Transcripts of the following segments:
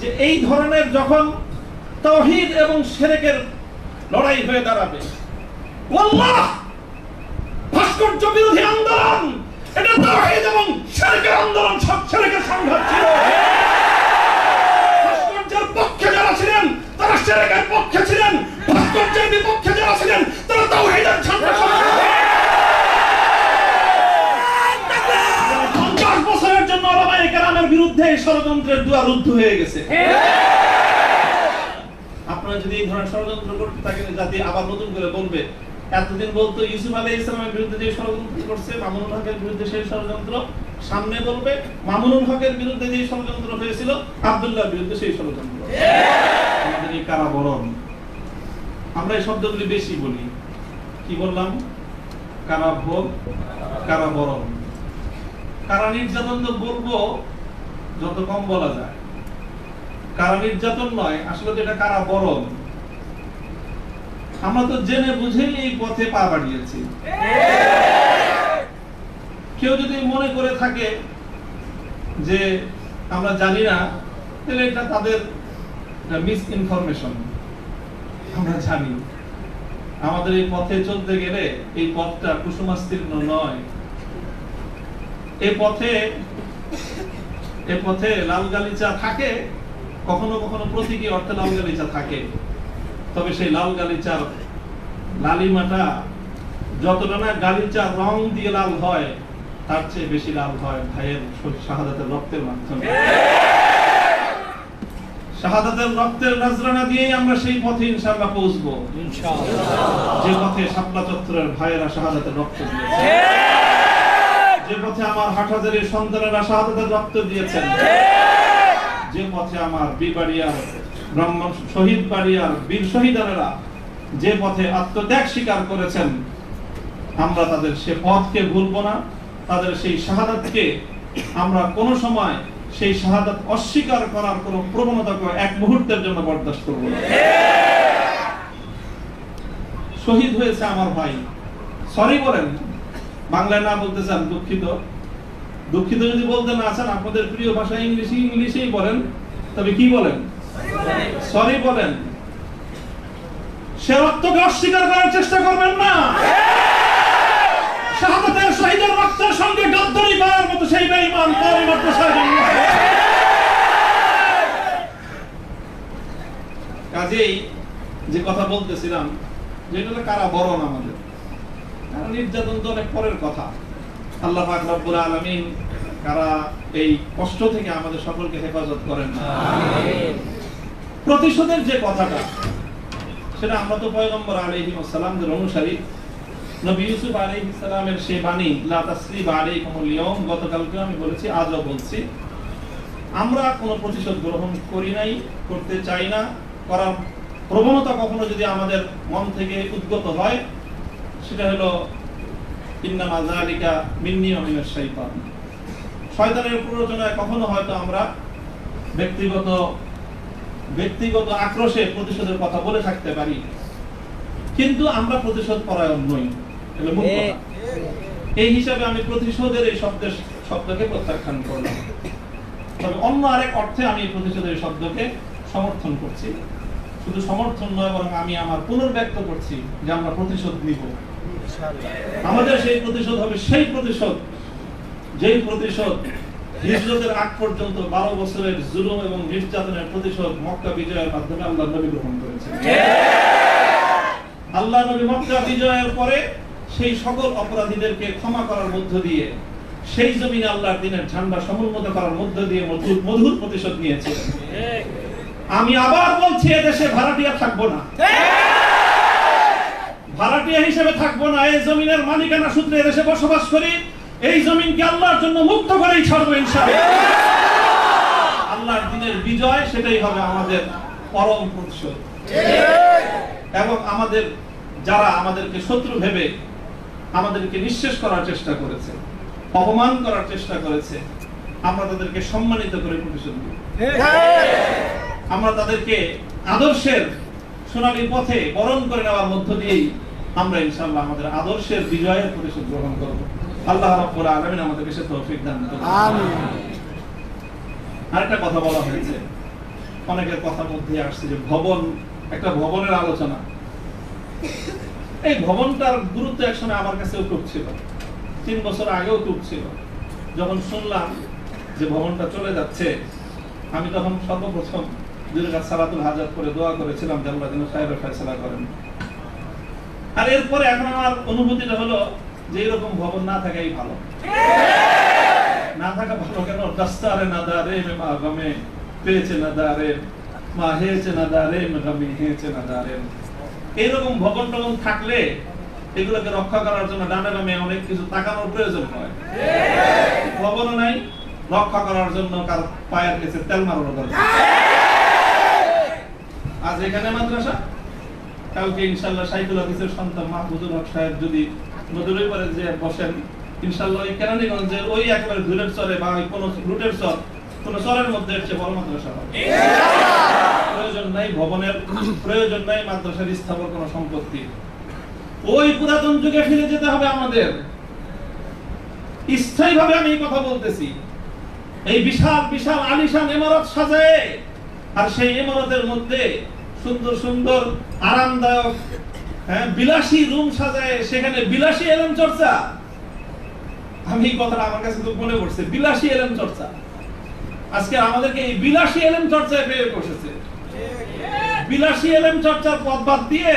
যে এই ধরনের যখন তৌহিদ এবং সেরেকের লড়াই হয়ে দাঁড়াবে ভাস্কর্য বিরোধী আন্দোলন! এটা তাওহীদ এবং শিরকের আন্দোলন, সব শিরকের সংঘাত ছিল। ভাস্কর্যের পক্ষে যারা ছিলেন, তারা শিরকের পক্ষে ছিলেন। ভাস্কর্যের বিপক্ষে যারা ছিলেন, তারা ঝান্ডা পঞ্চাশ বিরুদ্ধে ষড়যন্ত্রের দুয়ার রুদ্ধ হয়ে গেছে। আপনারা যদি এই ধরনের ষড়যন্ত্র করতে থাকেন জাতি আবার নতুন করে বলবে, এতদিন বলতো ইউসুফ আলী ইসলামের বিরুদ্ধে যে ষড়যন্ত্র করছে, মামুনুল হকের বিরুদ্ধে সেই ষড়যন্ত্র। সামনে বলবে, মামুনুল হকের বিরুদ্ধে যে ষড়যন্ত্র হয়েছিল, আব্দুল্লাহর বিরুদ্ধে সেই ষড়যন্ত্র। কারাবরণ, আমরা এই শব্দগুলি বেশি বলি। কি বললাম? কারাভোগ, কারাবরণ। কারা নির্যাতন তো বলব যত কম বলা যায়। কারা নির্যাতন নয়, আসলে এটা কারা বরণ? আমরা তো জেনে বুঝেই এই পথে পা বাড়িয়েছি। কেউ যদি মনে করে থাকে যে আমরা জানি না, তাহলে এটা তাদের মিস ইনফরমেশন আমরা জানি। আমাদের এই পথে চলতে গেলে এই পথটা কুসুমাস্তীর্ণ নয়। এই পথে এ পথে লাল গালিচা থাকে কখনো কখনো প্রতীকী অর্থে লাল গালিচা থাকে। তবে সেই লাল গালিচার লালিমাটা যতটা না গালিচা রং দিয়ে লাল হয় তার চেয়ে বেশি লাল হয় ভাইয়ের শাহাদাতের রক্তের মাধ্যমে। শাহাদাতের রক্তের নজরানা দিয়েই আমরা সেই পথে ইনশাআল্লাহ পৌঁছবো। যে পথে শাপলা চত্বরের ভাইয়েরা শাহাদাতের রক্ত দিয়েছে। যে পথে আমার হাটহাজারের সন্তানেরা শাহাদাতের রক্ত দিয়েছেন, যে পথে আমার বিবাড়িয়ার ব্রহ্ম শহীদ বাড়িয়ার বীর শহীদারেরা যে পথে আত্মত্যাগ স্বীকার করেছেন, আমরা তাদের সে পথকে ভুলব না, তাদের সেই শাহাদাতকে আমরা কোনো সময় সেই শাহাদাত অস্বীকার করার কোনো প্রবণতাকে এক মুহূর্তের জন্য বরদাস্ত করব শহীদ হয়েছে আমার ভাই। সরি বলেন বাংলায় না বলতে চান, দুঃখিত। দুঃখিত যদি বলতে না চান, আপনাদের প্রিয় ভাষা ইংলিশ ইংলিশেই বলেন। তবে কি বলেন? সরি বলেন। সে রক্তকে অস্বীকার করার চেষ্টা করবেন না। শাহাদাতের শহীদের রক্তের সঙ্গে করার মতো সেই বেঈমান কাজেই যে কথা বলতেছিলাম যেটা কারা বরণ আমাদের। নির্যাতন তো অনেক পরের কথা। আল্লাহ রব্বুল আলামিন কারা এই কষ্ট থেকে আমাদের সকলকে হেফাজত করেন প্রতিশোধের যে কথাটা সেটা আমরা তো পয়গম্বর আলাইহিস সালামদের অনুসারী। নবী ইউসুফ আলাইহিস সালামের সেই বাণী লা তাসরিব আলাইকুমুল ইয়াউম গতকালকে আমি বলেছি আজও বলছি। আমরা কোনো প্রতিশোধ গ্রহণ করি নাই করতে চাই না। করার প্রবণতা কখনো যদি আমাদের মন থেকে উদ্গত হয় সেটা হলো শয়তানের প্ররোচনায় কখনো হয়তো আমরা ব্যক্তিগত ব্যক্তিগত আক্রোশে প্রতিশোধের কথা বলে থাকতে পারি। কিন্তু আমরা প্রতিশোধ পরায়ণ নই। এই হিসাবে আমি প্রতিশোধের এই শব্দের শব্দকে প্রত্যাখ্যান করলাম। তবে অন্য আরেক অর্থে আমি প্রতিশোধের শব্দকে সমর্থন করছি। শুধু সমর্থন নয়, বরং আমি আমার পুনর্ব্যক্ত করছি যে আমরা প্রতিশোধ নিব। আমাদের সেই প্রতিশোধ হবে, সেই প্রতিশোধ। যেই প্রতিশোধ হিজরতের আগ পর্যন্ত বারো বছরের জুলুম এবং নির্যাতনের প্রতিশোধ মক্কা বিজয়ের মাধ্যমে আল্লাহ নবী গ্রহণ করেছেন। আল্লাহ নবী মক্কা বিজয়ের পরে সেই সকল অপরাধীদেরকে ক্ষমা করার মধ্য দিয়ে, সেই জমিনে আল্লাহর দিনের ঝান্ডা সমুন্নত করার মধ্য দিয়ে মধুর মধুর প্রতিশোধ নিয়েছিলেন। আমি আবার বলছি, এদেশে ভাড়াটিয়া থাকব না। ভাড়াটিয়া হিসেবে থাকব না, এই জমিনের মালিকানা সূত্রে এদেশে বসবাস করি, এই জমিনকে আল্লাহর জন্য মুক্ত করেই ছাড়বো ইনশাআল্লাহ। আল্লাহর দিনের বিজয়, সেটাই হবে আমাদের পরম প্রতিশোধ এবং আমাদের যারা আমাদেরকে শত্রু ভেবে আমাদেরকে নিঃশেষ করার চেষ্টা করেছে, অপমান করার চেষ্টা করেছে, আমরা তাদেরকে সম্মানিত করে প্রতিশোধ দিব আমরা তাদেরকে আদর্শের সোনালী পথে বরণ করে নেওয়ার মধ্য দিয়েই আমরা ইনশাআল্লাহ আমাদের আদর্শের বিজয়ের প্রতিশোধ গ্রহণ করব। আল্লাহ রাব্বুল আলামিন আমাদেরকে সে তৌফিক দান করুন। আমিন। আরেকটা কথা বলা হয়েছে। অনেকের কথার মধ্যে আসছে যে ভবন একটা ভবনের আলোচনা। এই ভবনটার গুরুত্ব একসময় আমার কাছেও টুক ছিল। তিন বছর আগেও টুক ছিল। যখন শুনলাম যে ভবনটা চলে যাচ্ছে আমি তখন সর্বপ্রথম কাছে সালাতুল হাজার করে দোয়া করেছিলাম যে আল্লাহ যেন সাহেবের ফয়সালা করেন। আর এরপরে এখন আমার অনুভূতিটা হলো যে এরকম ভবন না থাকাই ভালো। না থাকা ভালো কেন? দস্তারে না দারে মা গমে, পেয়েছে না দারে মা হেয়েছে না দারে গমে, হেয়েছে না দারে এইরকম ভবন টবন থাকলে এগুলোকে রক্ষা করার জন্য ডানে বামে অনেক কিছু তাকানোর প্রয়োজন হয়। ভবনও নাই, রক্ষা করার জন্য কার পায়ের কাছে তেল মারানো দরকার। আজ এখানে মাদ্রাসা? কালকে ইনশাল্লাহ সাইকুল হাদিসের সন্তান মাহমুদুল হক সাহেব যদি নদীর পরে যে বসেন ইনশাল্লাহ ওই কেরানীগঞ্জের ওই একেবারে ধুলের চরে বা ওই কোনো রুটের চর কোন চরের মধ্যে চেয়ে বড় মাদ্রাসা প্রয়োজন নাই ভবনের প্রয়োজন নাই মাদ্রাসার স্থাপন কোনো সম্পত্তি। ওই পুরাতন যুগে ফিরে যেতে হবে আমাদের। স্থায়ীভাবে আমি এই কথা বলতেছি। এই বিশাল বিশাল আলিশান ইমারত সাজায় আর সেই ইমারতের মধ্যে সুন্দর সুন্দর, আরামদায়ক হ্যাঁ বিলাসী রুম সাজায়, সেখানে বিলাসী এলম চর্চা। আমি এই কথাটা আমার কাছে খুব মনে পড়ছে, বিলাসী এলম চর্চা। আজকে আমাদেরকে এই বিলাসী এলম চর্চায় পেয়ে বসেছে। বিলাসী এলম চর্চার পথ বাদ দিয়ে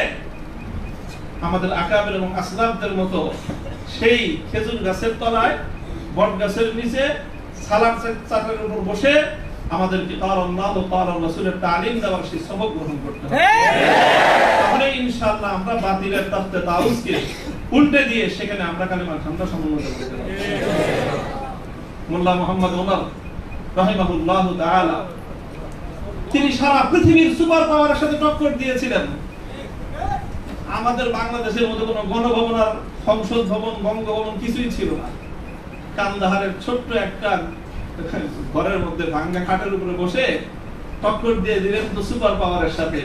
আমাদের আকাবের এবং আসলামদের মতো সেই খেজুর গাছের তলায়, বট গাছের নিচে, সালাদ চাটের উপর বসে আমাদেরকে তার আল্লাহ ও তার রাসূলের তালিম দেওয়ার সেই সবক গ্রহণ করতে হবে। তাহলে ইনশাআল্লাহ আমরা বাতিলের তত্ত্বে তাউসকে উল্টে দিয়ে সেখানে আমরা কালিমা ঠান্ডা সমন্বয় করতে পারব। মোল্লা মোহাম্মদ ওমর রাহিমাহুল্লাহ তাআলা তিনি সারা পৃথিবীর সুপার পাওয়ারের সাথে টক্কর দিয়েছিলেন। আমাদের বাংলাদেশের মধ্যে কোনো গণভবন আর সংসদ ভবন বঙ্গভবন কিছুই ছিল না। কান্দাহারের ছোট্ট একটা ঘরের মধ্যে ভাঙ্গা খাটের উপরে বসে টক্কর দিয়ে দিলেন তো সুপার পাওয়ারের সাথে।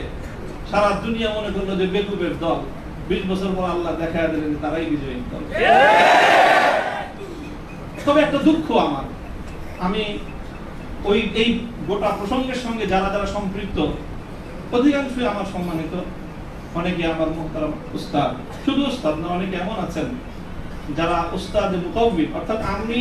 সারা দুনিয়া মনে করল যে বেকুবের দল। বিশ বছর পর আল্লাহ দেখা দিলেন তারাই বিজয়ী দল। তবে একটা দুঃখ আমার। আমি ওই, এই গোটা প্রসঙ্গের সঙ্গে যারা যারা সম্পৃক্ত, অধিকাংশই আমার সম্মানিত। অনেকে আমার মোহতারাম উস্তাদ। শুধু উস্তাদ না, অনেকে এমন আছেন যারা উস্তাদ মুকাউবিব অর্থাৎ আমি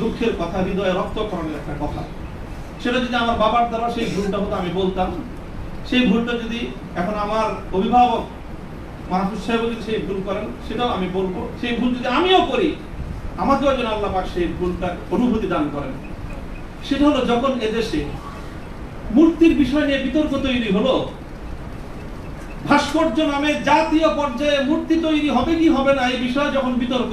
দুঃখের কথা, হৃদয়ে রক্তকরণের একটা কথা। সেটা যদি আমার বাবার দ্বারা সেই ভুলটা হতো, আমি বলতাম। সেই ভুলটা যদি এখন আমার অভিভাবক, মাহফুজ সাহেব যদি সেই ভুল করেন, সেটাও আমি বলব। সেই ভুল যদি আমিও করি, আমাকেও যেন আল্লাহ পাক সেই ভুলটার অনুভূতি দান করেন। সেটা হলো যখন এদেশে মূর্তির বিষয় নিয়ে বিতর্ক তৈরি হলো, ভাস্কর্য নামে জাতীয় পর্যায়ে মূর্তি তৈরি হবে কি হবে না, এই বিষয়ে যখন বিতর্ক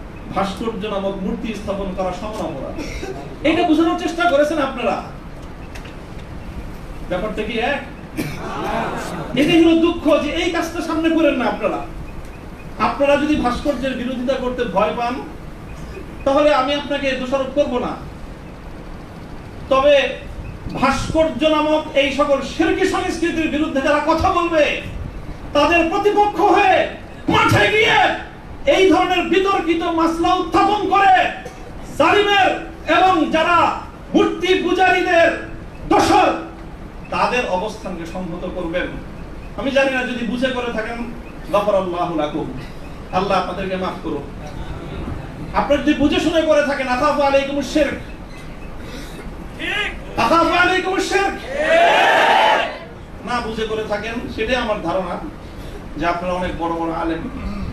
ভাস্কর্য নামক মূর্তি স্থাপন করা সমান এটা বোঝানোর চেষ্টা করেছেন আপনারা। ব্যাপারটা কি এক? এটাই হলো দুঃখ যে এই কাজটা সামনে করেন না আপনারা। আপনারা যদি ভাস্কর্যের বিরোধিতা করতে ভয় পান, তাহলে আমি আপনাকে দোষারোপ করব না। তবে ভাস্কর্য নামক এই সকল শিরকি সংস্কৃতির বিরুদ্ধে যারা কথা বলবে, তাদের প্রতিপক্ষ হয়ে মাঠে গিয়ে এই ধরনের বিতর্কিত মাসলা উত্থাপন করে জালিমের এবং যারা মূর্তি পূজারীদের দোষর, তাদের অবস্থানকে সংহত করবেন। আমি জানি না যদি বুঝে করে থাকেন গফর আল্লাহ লাকুম। আল্লাহ আপনাদেরকে মাফ করুন আপনারা যদি বুঝে শুনে করে থাকেন আখাফু আলাইকুম শিরক আখাফু আলাইকুম শিরক না বুঝে করে থাকেন, সেটাই আমার ধারণা যে আপনারা অনেক বড় বড় আলেম।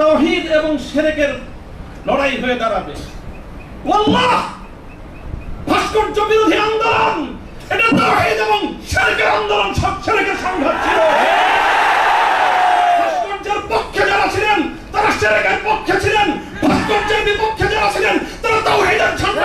তৌহিদ এবং সেরেকের লড়াই হয়ে দাঁড়াবে। ভাস্কর্য বিরোধী আন্দোলন! এটা তৌহিদ এবং সেরেকের আন্দোলন, সব সেরেকের সংঘাত ছিল। ভাস্কর্যের পক্ষে যারা ছিলেন, তারা সেরেকের পক্ষে ছিলেন। ভাস্কর্যের বিপক্ষে যারা ছিলেন, তারা তাওহীদের সঙ্গে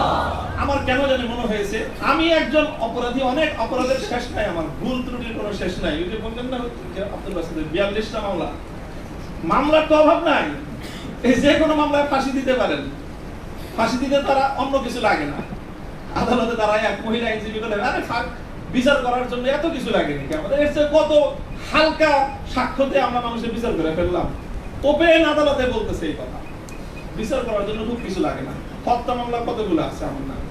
আমার কেন জানি মনে হয়েছে, আমি একজন অপরাধী, অনেক অপরাধের শেষ নাই, আমার ভুল ত্রুটির কোনো শেষ নাই। ওই যে বললেন না আব্দুল বাসিদের বিয়াল্লিশটা মামলা। মামলার তো অভাব নাই। এই যে কোনো মামলায় ফাঁসি দিতে পারেন। ফাঁসি দিতে তারা অন্য কিছু লাগে না। আদালতে তারা এক মহিলা আইনজীবী বলে, আরে বিচার করার জন্য এত কিছু লাগে নাকি আমাদের চেয়ে কত হালকা সাক্ষ্যতে আমরা মানুষের বিচার করে ফেললাম। ওপেন আদালতে বলতেছে এই কথা। বিচার করার জন্য খুব কিছু লাগে না। হত্যা মামলা কতগুলো আছে আমার নামে?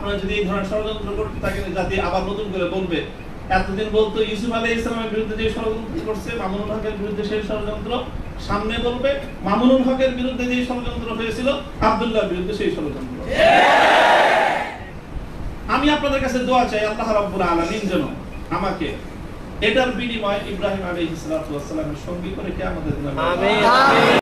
আপনারা যদি এই ধরনের ষড়যন্ত্র করতে থাকেন জাতি আবার নতুন করে বলবে। এতদিন বলতো ইউসুফ আলী ইসলামের বিরুদ্ধে যে ষড়যন্ত্র করছে মামুনুল হকের বিরুদ্ধে সেই ষড়যন্ত্র। সামনে বলবে মামুনুল হকের বিরুদ্ধে যে ষড়যন্ত্র হয়েছিল আব্দুল্লাহর বিরুদ্ধে সেই ষড়যন্ত্র। আমি আপনাদের কাছে দোয়া চাই আল্লাহ রাব্বুল আলামিন যেন আমাকে এটার বিনিময়ে ইব্রাহিম ওয়াস সালামের সঙ্গী করে দিন আমিন।